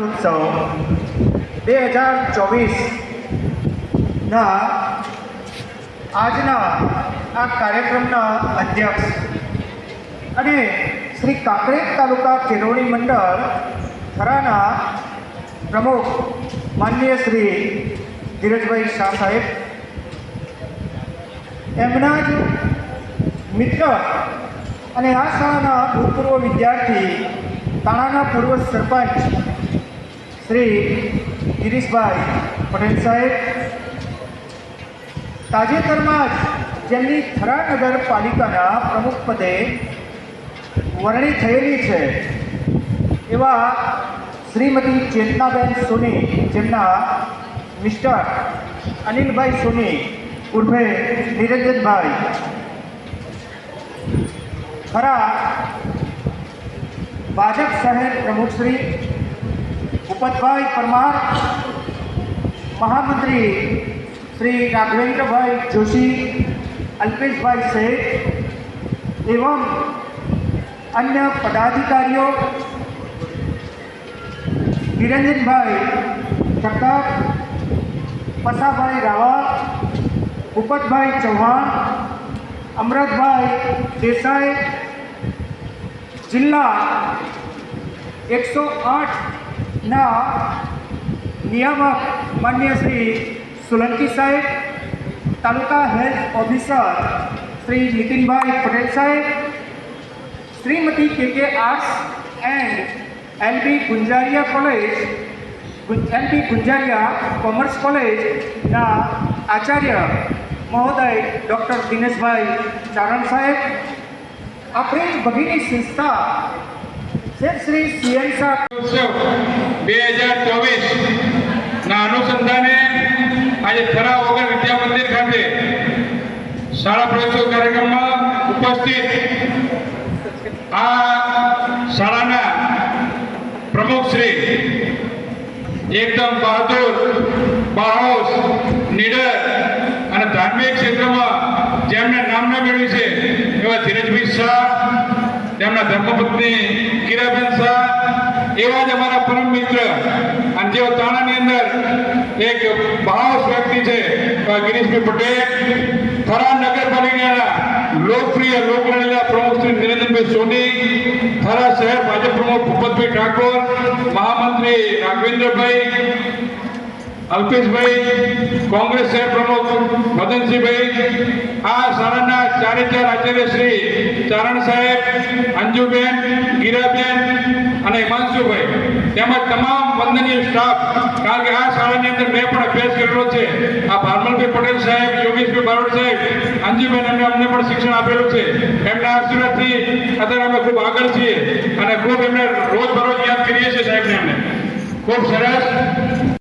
ઉત્સવ બે હજાર ચોવીસના આજના આ કાર્યક્રમના અધ્યક્ષ અને શ્રી કાંકરેજ તાલુકા કેળવણી મંડળ ખરાના પ્રમુખ માનનીય શ્રી ધીરજભાઈ શાહ સાહેબ, એમના જ મિત્ર અને આ શાળાના ભૂતપૂર્વ વિદ્યાર્થી તાણાના પૂર્વ સરપંચ શ્રી ગિરીશભાઈ પટેલ સાહેબ. તાજેતરમાં જ જેમની થરા નગરપાલિકાના પ્રમુખ પદે વરણી થયેલી છે, એવા શ્રીમતી ચેતનાબેન સોની, જેમના મિસ્ટર અનિલભાઈ સોની ઉર્ફે નિરંજનભાઈ. ખરા ભાજપ શહેર પ્રમુખ શ્રી ભૂપતભાઈ પરમાર, મહામંત્રી શ્રી રાઘવેન્દ્રભાઈ જોશી, અલ્પેશભાઈ શેખ એવમ અન્ય પદાધિકારીઓ નિરંજનભાઈ ઠક્કર પસાભાઈ રાવળ ભૂપતભાઈ ચૌહાણ, અમરતભાઈ દેસાઈ, જિલ્લા એકસો આઠના નિયામક માન્ય શ્રી સોલંકી સાહેબ, તાલુકા હેલ્થ ઓફિસર શ્રી નીતિનભાઈ પટેલ સાહેબ, Shrimati K K arts and LB Gunjariya college MP Gunjariya commerce કોલેજના આચાર્ય મહોદય ડૉક્ટર દિનેશભાઈ ચારણ સાહેબ, આપણી ભગીની સંસ્થા શ્રી સીએન સાહેબ બે હજાર ચોવીસ ના અનુસંધાને આજે થરા વગર વિદ્યા મંદિર ખાતે શાળા પ્રવેશો કાર્યક્રમમાં ઉપસ્થિત આ શાળાના પ્રમુખ શ્રી એકદમ બહાદુર બાહોશ નીડર અને ધાર્મિક ક્ષેત્રમાં જેમને નામના મેળવ્યું છે એવા ધીરજભાઈ શાહ, તેમના ધર્મપત્ની કિરાબેન શાહ એવા જ અમારા પરમ મિત્ર અને જેઓ તાણાની અંદર એક ભાવ વ્યક્તિ છે એવા ગિરીશભાઈ પટેલ થરા નગરપાલિકાના લોકપ્રિય લોકલાડીલા પ્રમુખ શ્રી નિરંજનભાઈ સોની થરા શહેર ભાજપ પ્રમુખ ભૂપતભાઈ ઠાકોર, મહામંત્રી રાઘવેન્દ્રભાઈ, અલ્પેશભાઈ, કોંગ્રેસ શહેર પ્રમુખ મદનસિંહભાઈ, આ શાળાના ચારે ચાર આચાર્ય શ્રી ચારણ સાહેબ, અંજુબેન, ગીરાબેન અને હિમાંશુભાઈ તેમજ તમામ વંદનીય સ્ટાફ કારણ કે આ શાળાની અંદર મેં પણ અભ્યાસ કરેલો છે. આ ભારમલભાઈ પટેલ સાહેબ, યોગેશભાઈ બારોટ સાહેબ, અંજીબેન એમને અમને પણ શિક્ષણ આપેલું છે. એમના આશીર્વાદથી અત્યારે અમે ખૂબ આગળ છીએ અને ખૂબ એમને રોજ બરોજ યાદ કરીએ છીએ સાહેબને અમને ખૂબ સરસ.